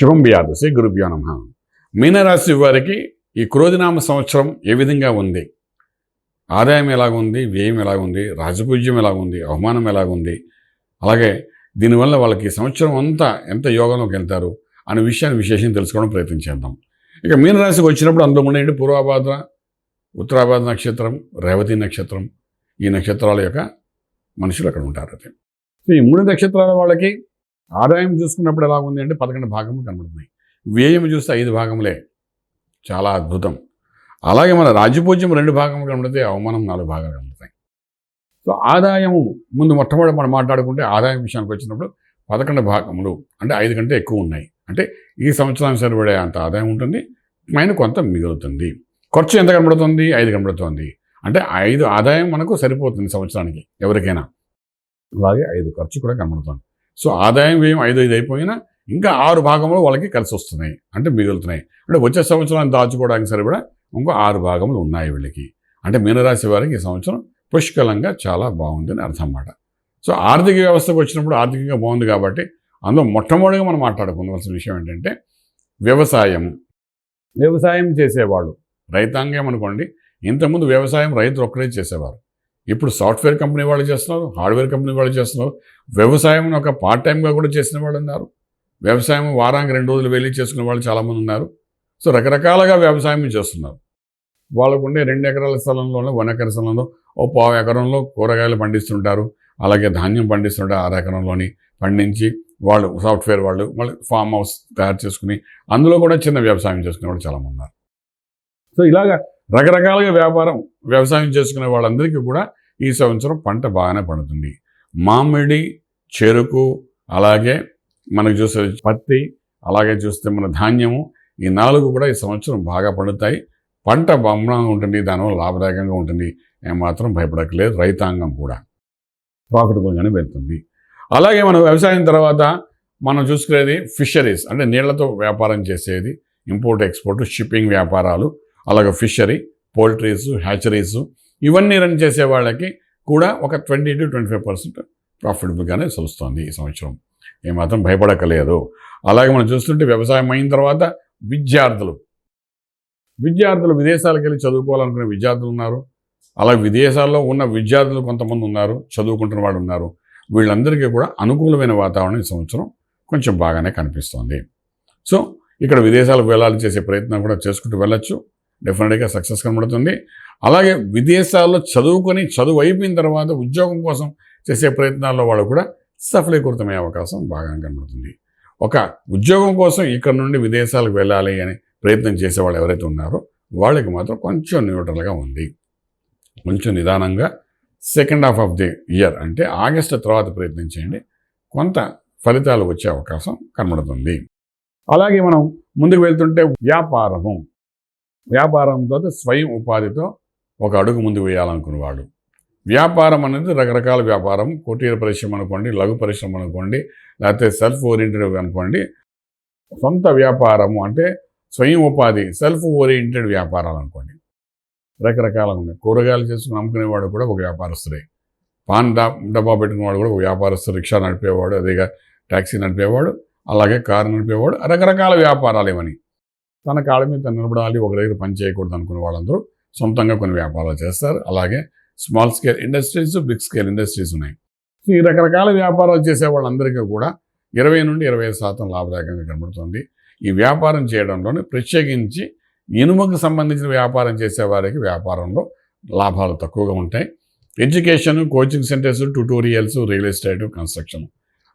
శుభం బియాదు శ్రీ గురుభ్యో నమ. మీనరాశి వారికి ఈ క్రోధినామ సంవత్సరం ఏ విధంగా ఉంది? ఆదాయం ఎలాగుంది? వ్యయం ఎలాగుంది? రాజపూజ్యం ఎలాగుంది? అవమానం ఎలాగుంది? అలాగే దీనివల్ల వాళ్ళకి సంవత్సరం అంతా ఎంత యోగంలోకి వెళ్తారు? అనే విషయాన్ని విశేషం తెలుసుకోవడం ప్రయత్నం చేద్దాం. ఇక మీనరాశికి వచ్చినప్పుడు అందులో ఉండేది పూర్వాభాద్ర ఉత్తరాభాద్ర నక్షత్రం రేవతి నక్షత్రం. ఈ నక్షత్రాల యొక్క మనుషులు అక్కడ ఉంటారు. అది ఈ మూడు నక్షత్రాల వాళ్ళకి ఆదాయం చూసుకున్నప్పుడు ఎలా ఉంది అంటే పదకొండు భాగములు కనబడుతున్నాయి. వ్యయం చూస్తే ఐదు భాగములే. చాలా అద్భుతం. అలాగే మన రాజ్యపూజ్యం రెండు భాగములు కనబడితే అవమానం నాలుగు భాగాలు కనబడతాయి. సో ఆదాయము ముందు మొట్టమొదటి మనం మాట్లాడుకుంటే ఆదాయం విషయానికి వచ్చినప్పుడు పదకొండు భాగములు అంటే ఐదు కంటే ఎక్కువ ఉన్నాయి. అంటే ఈ సంవత్సరానికి సరిపడే అంత ఆదాయం ఉంటుంది. పైన కొంత మిగులుతుంది. ఖర్చు ఎంత కనబడుతుంది? ఐదు కనబడుతుంది. అంటే ఐదు ఆదాయం మనకు సరిపోతుంది సంవత్సరానికి ఎవరికైనా. అలాగే ఐదు ఖర్చు కూడా కనబడుతుంది. సో ఆదాయం వ్యయం ఐదు ఐదు అయిపోయినా ఇంకా ఆరు భాగంలో వాళ్ళకి కలిసి వస్తున్నాయి అంటే మిగులుతున్నాయి. అంటే వచ్చే సంవత్సరాన్ని దాచుకోవడానికి సరిపడా ఇంకో ఆరు భాగములు ఉన్నాయి వీళ్ళకి. అంటే మీనరాశి వారికి ఈ సంవత్సరం పుష్కలంగా చాలా బాగుందని అర్థం అన్నమాట సో ఆర్థిక వ్యవస్థకు వచ్చినప్పుడు ఆర్థికంగా బాగుంది కాబట్టి అందులో మొట్టమొదటిగా మనం మాట్లాడుకోవాల్సిన విషయం ఏంటంటే వ్యవసాయం. వ్యవసాయం చేసేవాళ్ళు. రైతాంగం అనుకోండి ఇంతకుముందు వ్యవసాయం రైతులు ఒక్కడే చేసేవారు. ఇప్పుడు సాఫ్ట్వేర్ కంపెనీ వాళ్ళు చేస్తున్నారు హార్డ్వేర్ కంపెనీ వాళ్ళు చేస్తున్నారు. వ్యవసాయం ఒక పార్ట్ టైంగా కూడా చేసిన వాళ్ళు ఉన్నారు. వ్యవసాయం వారానికి రెండు రోజులు వెళ్ళి చేసుకునే వాళ్ళు చాలామంది ఉన్నారు. సో రకరకాలుగా వ్యవసాయం చేస్తున్నారు. వాళ్ళకు ఉండే రెండు ఎకరాల స్థలంలోనే వన్ ఎకర స్థలంలో ఓ పావు ఎకరంలో కూరగాయలు పండిస్తుంటారు. అలాగే ధాన్యం పండిస్తుంటారు ఆరు ఎకరంలోని పండించి వాళ్ళు సాఫ్ట్వేర్ వాళ్ళు మళ్ళీ ఫామ్ హౌస్ తయారు చేసుకుని అందులో కూడా చిన్న వ్యవసాయం చేసుకునే వాళ్ళు చాలామంది ఉన్నారు. సో ఇలాగా రకరకాలుగా వ్యాపారం వ్యవసాయం చేసుకునే వాళ్ళందరికీ కూడా ఈ సంవత్సరం పంట బాగానే పండుతుంది. మామిడి చెరుకు అలాగే మనకు చూసే పత్తి అలాగే చూస్తే మన ధాన్యము ఈ నాలుగు కూడా ఈ సంవత్సరం బాగా పండుతాయి. పంట బొమ్మలంగా ఉంటుంది దానివల్ల లాభదాయకంగా ఉంటుంది. ఏమాత్రం భయపడక్కలేదు రైతాంగం కూడా ప్రాఫిటబుల్గానే వెళ్తుంది అలాగే మనం వ్యవసాయం తర్వాత మనం చూసుకునేది ఫిషరీస్ అంటే నీళ్ళతో వ్యాపారం చేసేది ఇంపోర్ట్ ఎక్స్పోర్ట్ షిప్పింగ్ వ్యాపారాలు అలాగే ఫిషరీ పోల్ట్రీస్ హ్యాచరీస్ ఇవన్నీ రన్ చేసే వాళ్ళకి కూడా ఒక twenty two twenty five percent ప్రాఫిటబుల్గానే వస్తుంది ఈ సంవత్సరం. ఏమాత్రం భయపడకలేదు అలాగే మనం చూస్తుంటే వ్యవసాయం అయిన తర్వాత విద్యార్థులు. విద్యార్థులు విదేశాలకు వెళ్ళి చదువుకోవాలనుకునే విద్యార్థులు ఉన్నారు. అలాగే విదేశాల్లో ఉన్న విద్యార్థులు కొంతమంది ఉన్నారు చదువుకుంటున్న వాళ్ళు ఉన్నారు. వీళ్ళందరికీ కూడా అనుకూలమైన వాతావరణం ఈ సంవత్సరం కొంచెం బాగానే కనిపిస్తోంది. సో ఇక్కడ విదేశాలకు వెళ్ళాలి చేసే ప్రయత్నం కూడా చేసుకుంటూ వెళ్ళొచ్చు. డెఫినెట్గా సక్సెస్ కనబడుతుంది. అలాగే విదేశాల్లో చదువుకొని చదువు అయిపోయిన తర్వాత ఉద్యోగం కోసం చేసే ప్రయత్నాల్లో వాళ్ళు కూడా సఫలీకృతమయ్యే అవకాశం బాగా కనబడుతుంది. ఒక ఉద్యోగం కోసం ఇక్కడ నుండి విదేశాలకు వెళ్ళాలి అని ప్రయత్నం చేసే వాళ్ళు ఎవరైతే ఉన్నారో వాళ్ళకి మాత్రం కొంచెం న్యూట్రల్గా ఉంది. కొంచెం నిదానంగా second half of the year అంటే ఆగస్టు తర్వాత ప్రయత్నం చేయండి. కొంత ఫలితాలు వచ్చే అవకాశం కనబడుతుంది. అలాగే మనం ముందుకు వెళ్తుంటే వ్యాపారము. వ్యాపారంతో స్వయం ఉపాధితో ఒక అడుగు ముందు వేయాలనుకునేవాడు. వ్యాపారం అనేది రకరకాల వ్యాపారం. కుటీర పరిశ్రమ అనుకోండి లఘు పరిశ్రమ అనుకోండి లేకపోతే సెల్ఫ్ ఓరియంటెడ్ అనుకోండి. సొంత వ్యాపారము అంటే స్వయం ఉపాధి సెల్ఫ్ ఓరియంటెడ్ వ్యాపారాలు అనుకోండి. రకరకాల ఉన్నాయి. కూరగాయలు చేసుకుని అమ్ముకునేవాడు కూడా ఒక వ్యాపారస్తుడే. పాన్ డా డబ్బా పెట్టుకునేవాడు కూడా ఒక వ్యాపారస్తుడు రిక్షా నడిపేవాడు అదేగా ట్యాక్సీ నడిపేవాడు అలాగే కారు నడిపేవాడు రకరకాల వ్యాపారాలు ఇవన్నీ తన కాళ్ళ మీద తను నిలబడాలి ఒక దగ్గర పని చేయకూడదు అనుకునే వాళ్ళందరూ సొంతంగా కొన్ని వ్యాపారాలు చేస్తారు. అలాగే small scale industries big scale industries ఉన్నాయి. ఈ రకరకాల వ్యాపారాలు చేసే వాళ్ళందరికీ కూడా ఇరవై నుండి ఇరవై శాతం లాభదాయకంగా కనబడుతుంది. ఈ వ్యాపారం చేయడంలోనే ప్రత్యేకించి ఇనుముకు సంబంధించిన వ్యాపారం చేసేవారికి వ్యాపారంలో లాభాలు తక్కువగా ఉంటాయి. Education coaching centres tutorials real estate construction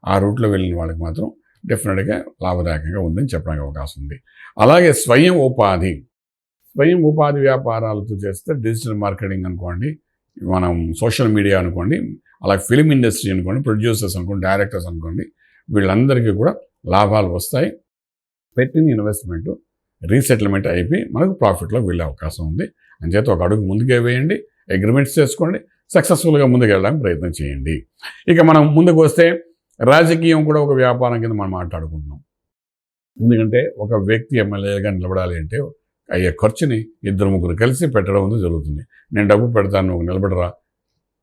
ఆ రూట్లో వెళ్ళిన వాళ్ళకి మాత్రం డెఫినెట్గా లాభదాయకంగా ఉందని చెప్పడానికి అవకాశం ఉంది. అలాగే స్వయం ఉపాధి. స్వయం ఉపాధి వ్యాపారాలతో చేస్తే డిజిటల్ మార్కెటింగ్ అనుకోండి మనం సోషల్ మీడియా అనుకోండి అలాగే ఫిలిం ఇండస్ట్రీ అనుకోండి ప్రొడ్యూసర్స్ అనుకోండి డైరెక్టర్స్ అనుకోండి వీళ్ళందరికీ కూడా లాభాలు వస్తాయి. పెట్టిన ఇన్వెస్ట్మెంట్ రీసెటిల్మెంట్ అయిపోయి మనకు ప్రాఫిట్లో వెళ్ళే అవకాశం ఉంది. అంచేత ఒక అడుగు ముందుకే వేయండి అగ్రిమెంట్స్ చేసుకోండి సక్సెస్ఫుల్గా ముందుకు వెళ్ళడానికి ప్రయత్నం చేయండి. ఇక మనం ముందుకు వస్తే రాజకీయం కూడా ఒక వ్యాపారం కింద మనం మాట్లాడుకుంటున్నాం. ఎందుకంటే ఒక వ్యక్తి ఎమ్మెల్యేగా నిలబడాలి అంటే అయ్యే ఖర్చుని ఇద్దరు ముగ్గురు కలిసి పెట్టడం అనేది జరుగుతుంది. నేను డబ్బు పెడతాను నువ్వు నిలబడరా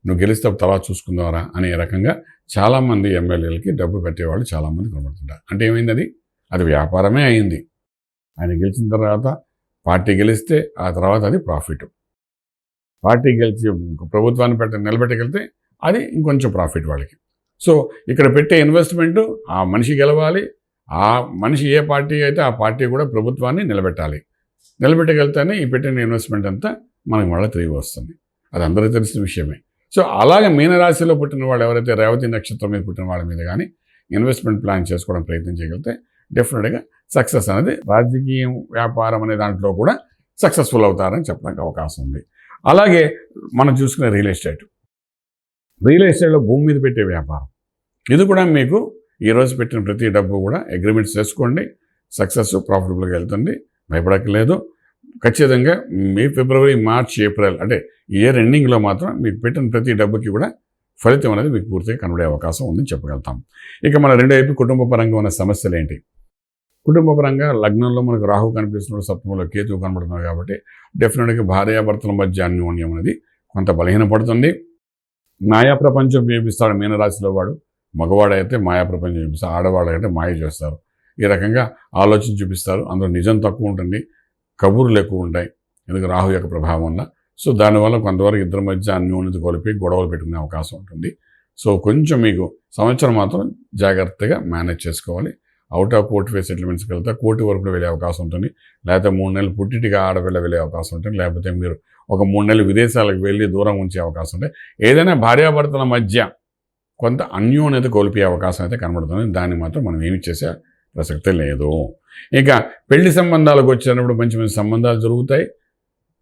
నువ్వు గెలిస్తే తర్వాత చూసుకుందావరా అనే రకంగా చాలామంది ఎమ్మెల్యేలకి డబ్బు పెట్టేవాళ్ళు చాలామంది కనబడుతుంటారు. అంటే ఏమైంది అది అది వ్యాపారమే అయింది. ఆయన గెలిచిన తర్వాత పార్టీ గెలిస్తే ఆ తర్వాత అది ప్రాఫిట్. పార్టీ గెలిచి ప్రభుత్వాన్ని పెట్ట నిలబెట్టగలితే అది ఇంకొంచెం ప్రాఫిట్ వాళ్ళకి. సో ఇక్కడ పెట్టే ఇన్వెస్ట్మెంట్ ఆ మనిషి గెలవాలి ఆ మనిషి ఏ పార్టీ అయితే ఆ పార్టీ కూడా ప్రభుత్వాన్ని నిలబెట్టాలి. నిలబెట్టగలితేనే ఈ పెట్టిన ఇన్వెస్ట్మెంట్ అంతా మనకు మళ్ళీ తిరిగి వస్తుంది. అది అందరికీ తెలిసిన విషయమే. సో అలాగే మీనరాశిలో పుట్టిన వాళ్ళు ఎవరైతే రేవతి నక్షత్రం మీద పుట్టిన వాళ్ళ మీద కానీ ఇన్వెస్ట్మెంట్ ప్లాన్ చేసుకోవడం ప్రయత్నం చేయగలిగితే డెఫినెట్గా సక్సెస్ అనేది రాజకీయం వ్యాపారం అనే దాంట్లో కూడా సక్సెస్ఫుల్ అవుతారని చెప్పడానికి అవకాశం ఉంది. అలాగే మనం చూసుకునే రియల్ ఎస్టేట్ రియల్ ఎస్టేట్లో భూమి మీద పెట్టే వ్యాపారం. ఇది కూడా మీకు ఈరోజు పెట్టిన ప్రతి డబ్బు కూడా అగ్రిమెంట్స్ చేసుకోండి. సక్సెస్ ప్రాఫిటబుల్గా వెళ్తుంది. భయపడక్కర్లేదు. ఖచ్చితంగా మీ ఫిబ్రవరి మార్చ్ ఏప్రిల్ అంటే ఇయర్ ఎండింగ్లో మాత్రం మీకు పెట్టిన ప్రతి డబ్బుకి కూడా ఫలితం అనేది మీకు పూర్తిగా కనబడే అవకాశం ఉందని చెప్పగలుగుతాం. ఇక మన రెండో వైపు కుటుంబ పరంగా ఉన్న సమస్యలు ఏంటి? కుటుంబ పరంగా లగ్నంలో మనకు రాహు కనిపిస్తున్నాడు సప్తమంలో కేతువు కనబడుతున్నాడు కాబట్టి డెఫినెట్గా భార్యాభర్తల మధ్య అన్యోన్యం అనేది కొంత బలహీనపడుతుంది. మాయా ప్రపంచం చూపిస్తాడు మీనరాశిలో వాడు. మగవాడైతే మాయా ప్రపంచం చూపిస్తారు ఆడవాళ్ళైతే మాయ చేస్తారు. ఈ రకంగా ఆలోచన చూపిస్తారు. అందులో నిజం తక్కువ ఉంటుంది కబుర్లు ఎక్కువ ఉంటాయి. ఎందుకు? రాహు యొక్క ప్రభావం వల్ల. సో దానివల్ల కొంతవరకు ఇద్దరి మధ్య అన్యోన్యత కొలిపి గొడవలు పెట్టుకునే అవకాశం ఉంటుంది. సో కొంచెం మీకు సంవత్సరం మాత్రం జాగ్రత్తగా మేనేజ్ చేసుకోవాలి. అవుట్ ఆఫ్ కోర్టు ఫేస్ సెటిల్మెంట్స్కి వెళ్తే కోర్టు వరకు వెళ్ళే అవకాశం ఉంటుంది. లేకపోతే మూడు నెలలు పుట్టిటిగా ఆడపిల్ల వెళ్ళే అవకాశం ఉంటుంది. లేకపోతే మీరు ఒక మూడు నెలలు విదేశాలకు వెళ్ళి దూరం ఉంచే అవకాశం ఉంటుంది. ఏదైనా భార్యాభర్తల మధ్య కొంత అన్యోన్యత కోల్పోయే అవకాశం అయితే కనబడుతుంది. దాన్ని మాత్రం మనం ఏమి చేసే ప్రసక్తి లేదు. ఇక పెళ్ళి సంబంధాలకు వచ్చినప్పుడు మంచి మంచి సంబంధాలు జరుగుతాయి.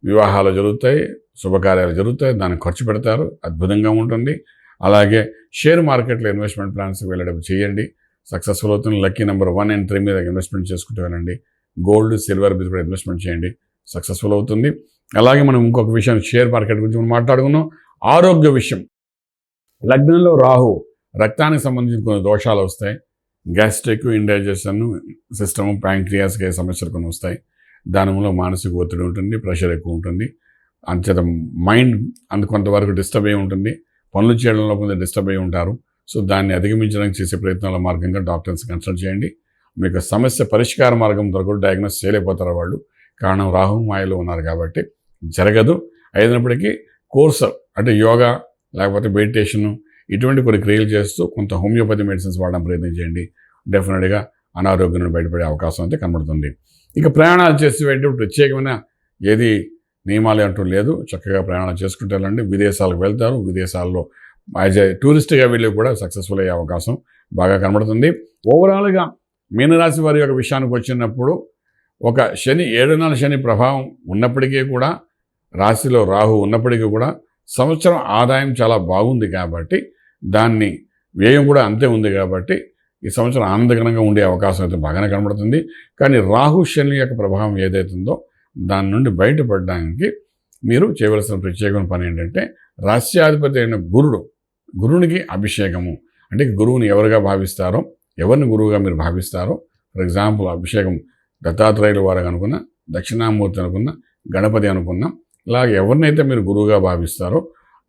వివాహాలు జరుగుతాయి. శుభకార్యాలు జరుగుతాయి. దానికి ఖర్చు పెడతారు. అద్భుతంగా ఉంటుంది. అలాగే షేర్ మార్కెట్లో ఇన్వెస్ట్మెంట్ ప్లాన్స్ వెళ్ళడం చేయండి. సక్సెస్ఫుల్ అవుతుంది lucky number one and three మీద ఇన్వెస్ట్మెంట్ చేసుకుంటూ వెళ్ళండి. గోల్డ్ సిల్వర్ మీద కూడా ఇన్వెస్ట్మెంట్ చేయండి. సక్సెస్ఫుల్ అవుతుంది. అలాగే మనం ఇంకొక విషయం షేర్ మార్కెట్ గురించి మనం మాట్లాడుకున్నాం. ఆరోగ్య విషయం. లగ్నంలో రాహు రక్తానికి సంబంధించిన కొన్ని దోషాలు వస్తాయి. గ్యాస్ట్రిక్ ఇండైజెషన్ సిస్టమ్ ప్యాంక్రియాస్కి సమస్యలు కొన్ని వస్తాయి. దానివల్ల మానసిక ఒత్తిడి ఉంటుంది ప్రెషర్ ఎక్కువ ఉంటుంది. అంచేత మైండ్ అంత కొంతవరకు డిస్టర్బ్ అయి ఉంటుంది. పనులు చేయడంలో కొంత డిస్టర్బ్ అయి ఉంటారు. సో దాన్ని అధిగమించడానికి చేసే ప్రయత్నాల మార్గంగా డాక్టర్స్ కన్సల్ట్ చేయండి. మీకు సమస్య పరిష్కార మార్గం దొరకదు డయాగ్నోస్ చేయలేకపోతారు వాళ్ళు. కారణం రాహు మాయలో ఉన్నారు కాబట్టి జరగదు. అయినప్పటికీ కోర్స్ అంటే యోగా లేకపోతే మెడిటేషను ఇటువంటి కొన్ని క్రియలు చేస్తూ కొంత హోమియోపతి మెడిసిన్స్ వాడడం ప్రయత్నం చేయండి. డెఫినెట్గా అనారోగ్యం నుండి బయటపడే అవకాశం అయితే కనబడుతుంది. ఇక ప్రయాణాలు చేసేటువంటి ప్రత్యేకమైన ఏది నియమాలు అంటూ లేదు. చక్కగా ప్రయాణాలు చేసుకుంటూ విదేశాలకు వెళ్తారు. విదేశాల్లో యాజ్ ఏ టూరిస్ట్గా వెళ్ళి కూడా సక్సెస్ఫుల్ అయ్యే అవకాశం బాగా కనబడుతుంది. ఓవరాల్గా మీనరాశి వారి యొక్క విషయానికి వచ్చినప్పుడు ఒక శని ఏడున్నర శని ప్రభావం ఉన్నప్పటికీ కూడా రాశిలో రాహు ఉన్నప్పటికీ కూడా సంవత్సరం ఆదాయం చాలా బాగుంది కాబట్టి దాన్ని వ్యయం కూడా అంతే ఉంది కాబట్టి ఈ సంవత్సరం ఆనందకరంగా ఉండే అవకాశం అయితే బాగానే కనబడుతుంది. కానీ రాహు శని యొక్క ప్రభావం ఏదైతుందో దాని నుండి బయటపడడానికి మీరు చేయవలసిన ప్రత్యేకమైన పని ఏంటంటే రహస్యాధిపతి అయిన గురుడు గురునికి అభిషేకము. అంటే గురువుని ఎవరుగా భావిస్తారో ఎవరిని గురువుగా మీరు భావిస్తారో ఫర్ ఎగ్జాంపుల్ అభిషేకం దత్తాత్రేయుల వారు అనుకున్న దక్షిణామూర్తి అనుకున్న గణపతి అనుకున్నాం ఇలాగ ఎవరినైతే మీరు గురువుగా భావిస్తారో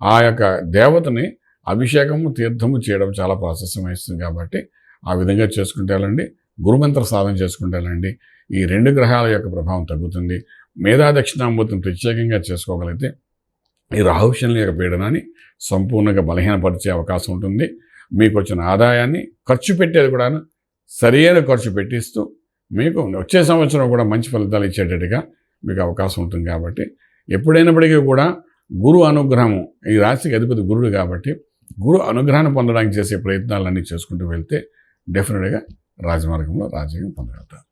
ఆ యొక్క దేవతని అభిషేకము తీర్థము చేయడం చాలా ప్రాశస్యం కాబట్టి ఆ విధంగా చేసుకుంటే గురుమంత్ర సాధన చేసుకుంటే ఈ రెండు గ్రహాల యొక్క ప్రభావం తగ్గుతుంది. మేధా దక్షిణామూర్తిని ప్రత్యేకంగా చేసుకోగలిగితే ఈ రాహుశనుల యొక్క పీడనాన్ని సంపూర్ణంగా బలహీనపరిచే అవకాశం ఉంటుంది. మీకు వచ్చిన ఆదాయాన్ని ఖర్చు పెట్టేది కూడా సరైన ఖర్చు పెట్టిస్తూ మీకు వచ్చే సంవత్సరం కూడా మంచి ఫలితాలు ఇచ్చేటట్టుగా మీకు అవకాశం ఉంటుంది కాబట్టి ఎప్పుడైనప్పటికీ కూడా గురు అనుగ్రహము ఈ రాశికి అధిపతి గురుడు కాబట్టి గురు అనుగ్రహాన్ని పొందడానికి చేసే ప్రయత్నాలన్నీ చేసుకుంటూ వెళ్తే డెఫినెట్గా రాజమార్గంలో రాజకీయం పొందగలుగుతారు.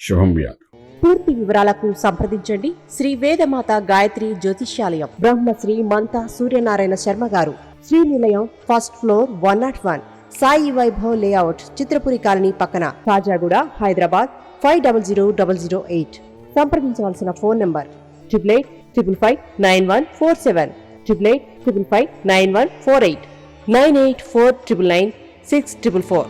శుభం వ్యాధి పూర్తి వివరాలకు సంప్రదించండి. శ్రీ వేదమాత గాయత్రి జ్యోతిష్యాలయం. బ్రహ్మశ్రీ మంతా సూర్యనారాయణ శర్మ గారు. Shri Nilayam first floor one not one. Sai Vaibhav layout Chitrapuri colony పక్కన. Kajaguda Hyderabad five double zero double zero eight. సంప్రదించవలసిన phone number triple eight triple five nine one four seven triple eight triple five nine one four eight nine eight four triple nine six triple four.